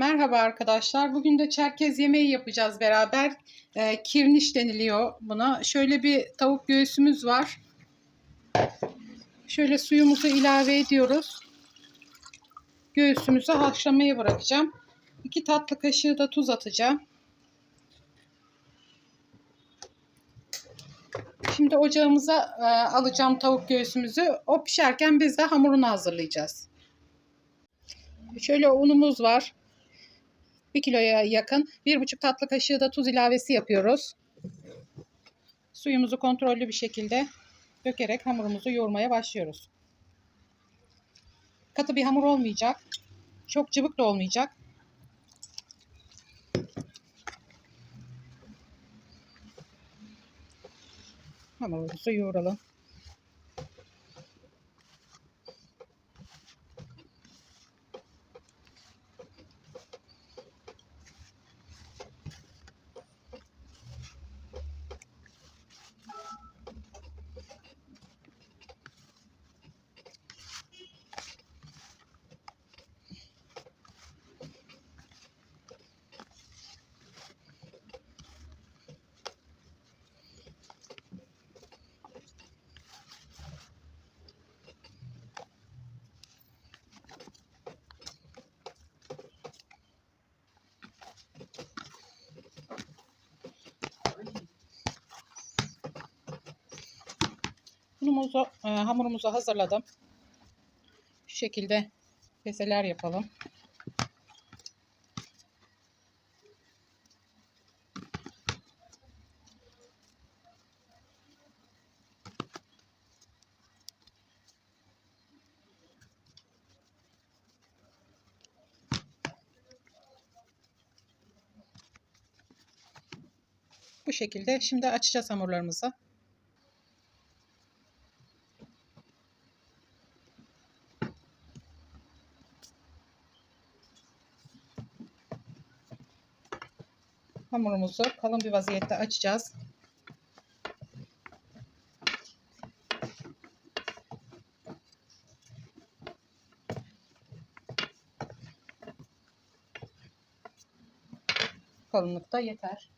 Merhaba arkadaşlar. Bugün de Çerkez yemeği yapacağız beraber. Ee, kirniş deniliyor buna. Şöyle bir tavuk göğsümüz var. Şöyle suyumuzu ilave ediyoruz. Göğsümüzü haşlamaya bırakacağım. 2 tatlı kaşığı da tuz atacağım. Şimdi ocağımıza e, alacağım tavuk göğsümüzü. O pişerken biz de hamurunu hazırlayacağız. Şöyle unumuz var. 1 kiloya yakın. 1,5 tatlı kaşığı da tuz ilavesi yapıyoruz. Suyumuzu kontrollü bir şekilde dökerek hamurumuzu yoğurmaya başlıyoruz. Katı bir hamur olmayacak. Çok cıvık da olmayacak. Hamurumuzu yoğuralım. Unumuzu, e, hamurumuzu hazırladım. Şu şekilde keseler yapalım. Bu şekilde şimdi açacağız hamurlarımızı. Hamurumuzu kalın bir vaziyette açacağız. Kalınlıkta yeter.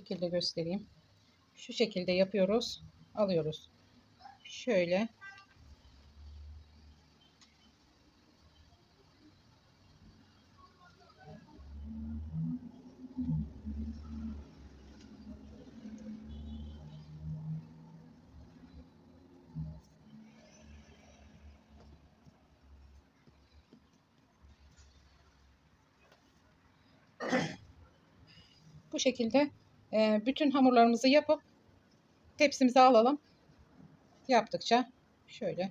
Şekilde göstereyim. Şu şekilde yapıyoruz. Alıyoruz. Şöyle. Bu şekilde e, bütün hamurlarımızı yapıp tepsimize alalım. Yaptıkça şöyle.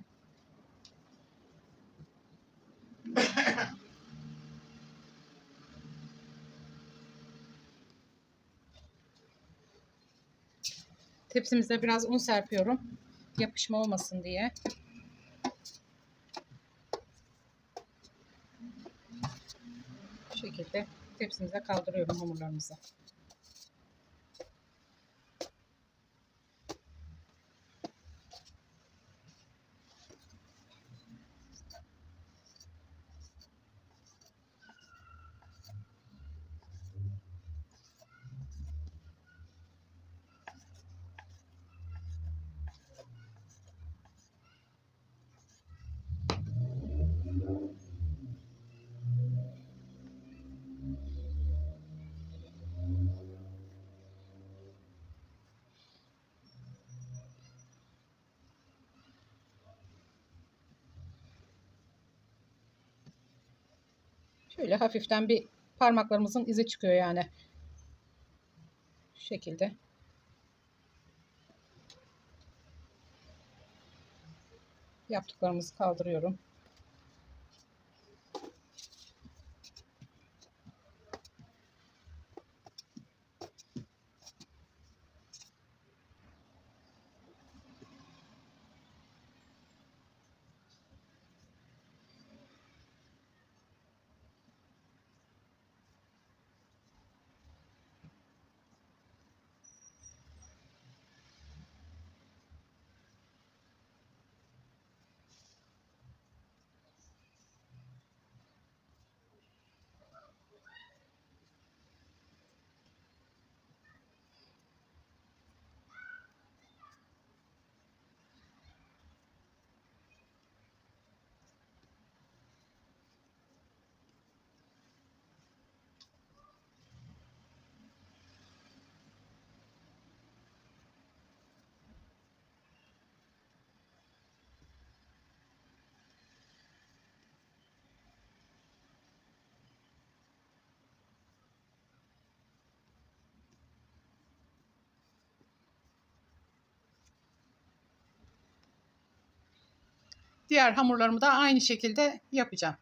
Tepsimize biraz un serpiyorum. Yapışma olmasın diye. Bu şekilde tepsimize kaldırıyorum hamurlarımızı. Şöyle hafiften bir parmaklarımızın izi çıkıyor yani. Şu şekilde. Yaptıklarımızı kaldırıyorum. Diğer hamurlarımı da aynı şekilde yapacağım.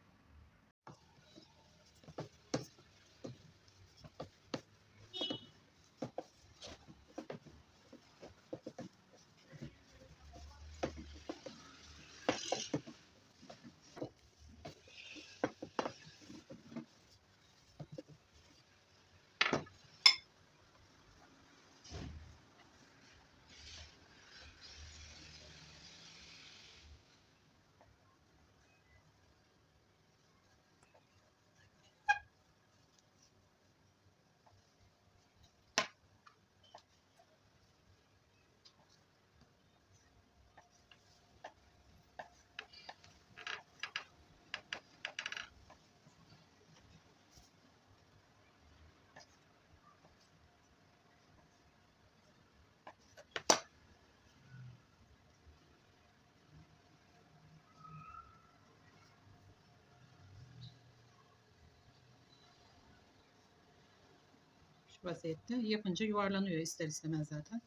Vaziyette yapınca yuvarlanıyor ister istemez zaten.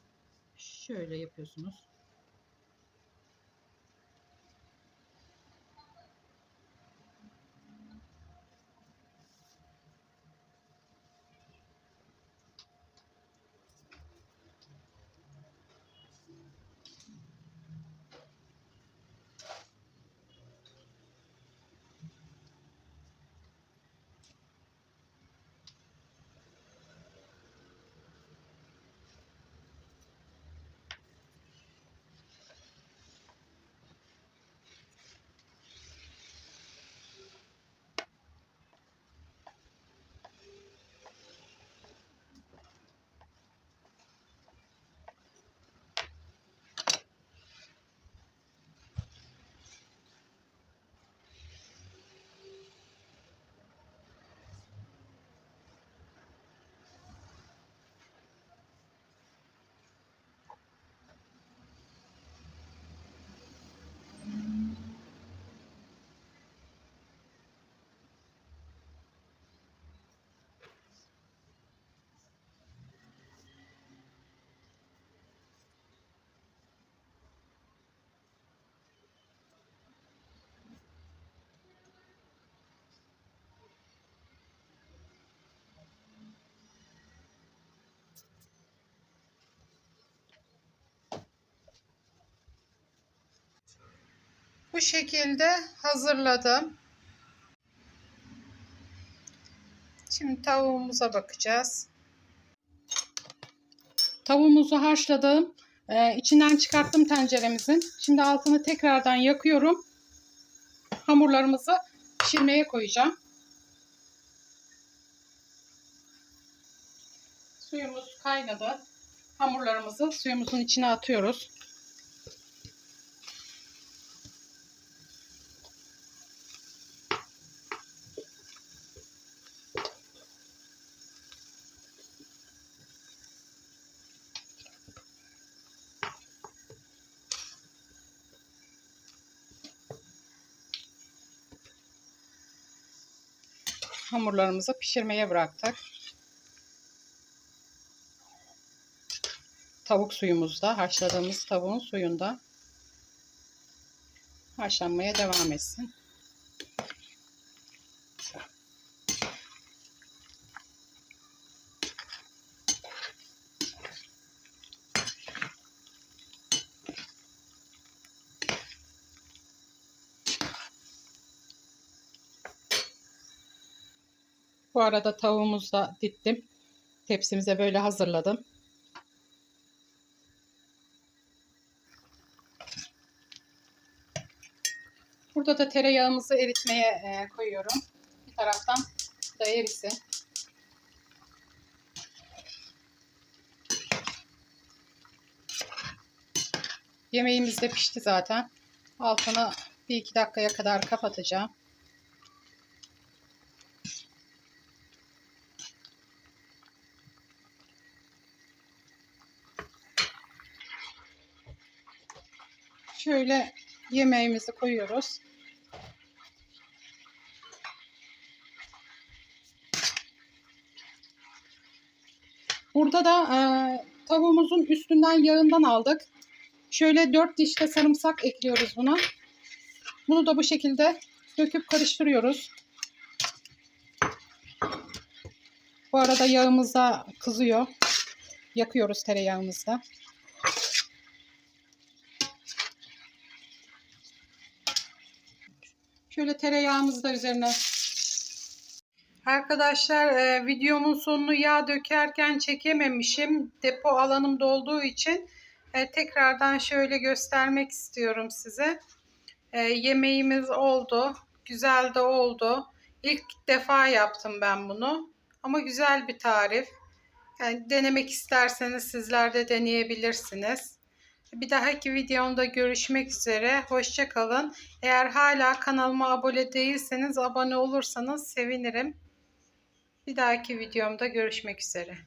Şöyle yapıyorsunuz. Bu şekilde hazırladım. Şimdi tavuğumuza bakacağız. Tavuğumuzu haşladım. Ee, içinden çıkarttım tenceremizin. Şimdi altını tekrardan yakıyorum. Hamurlarımızı pişirmeye koyacağım. Suyumuz kaynadı. Hamurlarımızı suyumuzun içine atıyoruz. Hamurlarımızı pişirmeye bıraktık. Tavuk suyumuzda, haşladığımız tavuğun suyunda. haşlanmaya devam etsin. Bu arada tavuğumuzu da dittim. Tepsimize böyle hazırladım. Burada da tereyağımızı eritmeye e, koyuyorum. Bir taraftan da erisin. Yemeğimiz de pişti zaten. Altını bir iki dakikaya kadar kapatacağım. Şöyle yemeğimizi koyuyoruz. Burada da e, tavuğumuzun üstünden yağından aldık. Şöyle 4 diş de sarımsak ekliyoruz buna. Bunu da bu şekilde döküp karıştırıyoruz. Bu arada yağımız da kızıyor. Yakıyoruz tereyağımızda. Şöyle tereyağımızı da üzerine. Arkadaşlar e, videomun sonunu yağ dökerken çekememişim. Depo alanım dolduğu için e, tekrardan şöyle göstermek istiyorum size. E, yemeğimiz oldu. Güzel de oldu. İlk defa yaptım ben bunu. Ama güzel bir tarif. Yani denemek isterseniz sizler de deneyebilirsiniz. Bir dahaki videomda görüşmek üzere. Hoşça kalın. Eğer hala kanalıma abone değilseniz abone olursanız sevinirim. Bir dahaki videomda görüşmek üzere.